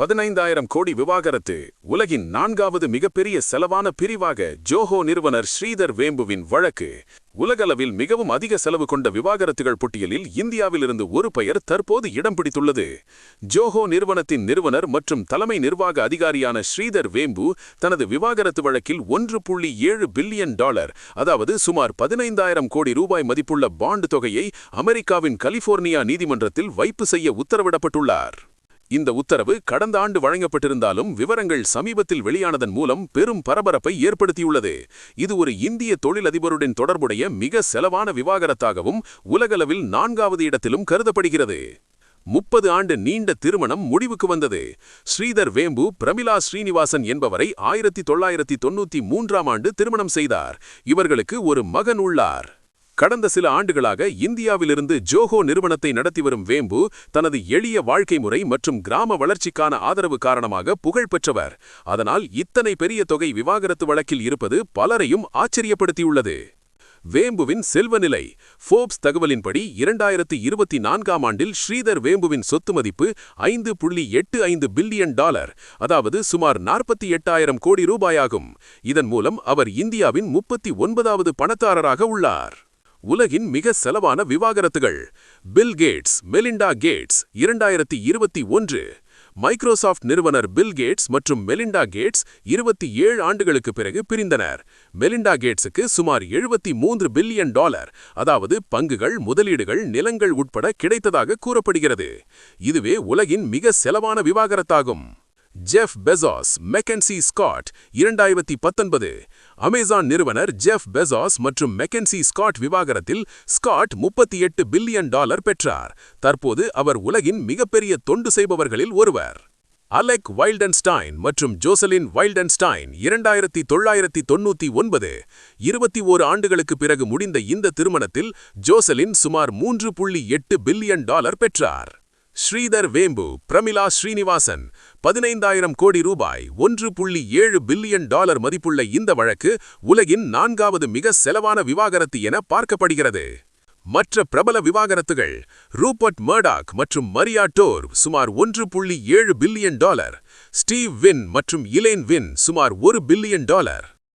பதினைந்தாயிரம் கோடி விவாகரத்து. உலகின் நான்காவது மிகப்பெரிய செலவான பிரிவாக ஜோஹோ நிறுவனர் ஸ்ரீதர் வேம்புவின் வழக்கு. உலகளவில் மிகவும் அதிக செலவு கொண்ட விவாகரத்துகள் பட்டியலில் இந்தியாவிலிருந்து ஒரு பெயர் தற்போது இடம் பிடித்துள்ளது. ஜோஹோ நிறுவனத்தின் நிறுவனர் மற்றும் தலைமை நிர்வாக அதிகாரியான ஸ்ரீதர் வேம்பு தனது விவாகரத்து வழக்கில் ஒன்று புள்ளி ஏழு பில்லியன் டாலர் அதாவது சுமார் பதினைந்தாயிரம் கோடி ரூபாய் மதிப்புள்ள பாண்ட் தொகையை அமெரிக்காவின் கலிபோர்னியா நீதிமன்றத்தில் வைப்பு செய்ய உத்தரவிடப்பட்டுள்ளார். இந்த உத்தரவு கடந்த ஆண்டு வழங்கப்பட்டிருந்தாலும் விவரங்கள் சமீபத்தில் வெளியானதன் மூலம் பெரும் பரபரப்பை ஏற்படுத்தியுள்ளது. இது ஒரு இந்திய தொழிலதிபருடன் தொடர்புடைய மிக செலவான விவாகரத்தாகவும் உலகளவில் நான்காவது இடத்திலும் கருதப்படுகிறது. முப்பது ஆண்டு நீண்ட திருமணம் முடிவுக்கு வந்தது. ஸ்ரீதர் வேம்பு பிரமிளா ஸ்ரீனிவாசன் என்பவரை ஆயிரத்தி தொள்ளாயிரத்தி தொண்ணூத்தி மூன்றாம் ஆண்டு திருமணம் செய்தார். இவர்களுக்கு ஒரு மகன் உள்ளார். கடந்த சில ஆண்டுகளாக இந்தியாவிலிருந்து ஜோஹோ நிறுவனத்தை நடத்தி வரும் வேம்பு தனது எளிய வாழ்க்கை முறை மற்றும் கிராம வளர்ச்சிக்கான ஆதரவு காரணமாக புகழ் பெற்றவர் அதனால் இத்தனை பெரிய தொகை விவாகரத்து வழக்கில் இருப்பது பலரையும் ஆச்சரியப்படுத்தியுள்ளது. வேம்புவின் செல்வநிலை. ஃபோர்ப்ஸ் தகவலின்படி இரண்டாயிரத்தி இருபத்தி நான்காம் ஆண்டில் ஸ்ரீதர் வேம்புவின் சொத்து மதிப்பு ஐந்து புள்ளி எட்டு ஐந்து பில்லியன் டாலர் அதாவது சுமார் நாற்பத்தி எட்டாயிரம் கோடி ரூபாயாகும். இதன் மூலம் அவர் இந்தியாவின் முப்பத்தி ஒன்பதாவது பணத்தாரராக உள்ளார். உலகின் மிக செலவான விவாகரத்துகள். பில் கேட்ஸ் மெலிண்டா கேட்ஸ் இரண்டாயிரத்தி இருபத்தி ஒன்று. மைக்ரோசாஃப்ட் நிறுவனர் பில் கேட்ஸ் மற்றும் மெலிண்டா கேட்ஸ் இருபத்தி ஏழு ஆண்டுகளுக்கு பிறகு பிரிந்தனர். மெலிண்டா கேட்ஸுக்கு சுமார் எழுபத்தி மூன்று பில்லியன் டாலர் அதாவது பங்குகள் முதலீடுகள் நிலங்கள் உட்பட கிடைத்ததாக கூறப்படுகிறது. இதுவே உலகின் மிக செலவான விவாகரத்தாகும். ஜெஃப் பெசாஸ் மெக்கன்சி ஸ்காட் இரண்டாயிரத்தி பத்தொன்பது. அமேசான் நிறுவனர் ஜெஃப் பெசாஸ் மற்றும் மெக்கன்சி ஸ்காட் விவாகரத்தில் ஸ்காட் முப்பத்தி எட்டு பில்லியன் டாலர் பெற்றார். தற்போது அவர் உலகின் மிகப்பெரிய தொண்டு செய்பவர்களில் ஒருவர். அலெக் வைல்டன்ஸ்டைன் மற்றும் ஜோசலின் வைல்டன்ஸ்டைன் இரண்டாயிரத்தி தொள்ளாயிரத்தி தொண்ணூத்தி ஒன்பது. இருபத்தி ஓரு ஆண்டுகளுக்கு பிறகு முடிந்த இந்த திருமணத்தில் ஜோசலின் சுமார் மூன்று புள்ளி எட்டு பில்லியன் டாலர் பெற்றார். ஸ்ரீதர் வேம்பு பிரமிளா ஸ்ரீனிவாசன் பதினைந்தாயிரம் கோடி ரூபாய் ஒன்று புள்ளி ஏழு பில்லியன் டாலர் மதிப்புள்ள இந்த வழக்கு உலகின் நான்காவது மிக செலவான விவாகரத்து என பார்க்கப்படுகிறது. மற்ற பிரபல விவாகரத்துகள் ரூபர்ட் மர்டாக் மற்றும் மரியா டோர் சுமார் ஒன்று புள்ளி ஏழு பில்லியன் டாலர் ஸ்டீவ் வின் மற்றும் இலேன் வின் சுமார் ஒரு பில்லியன் டாலர்.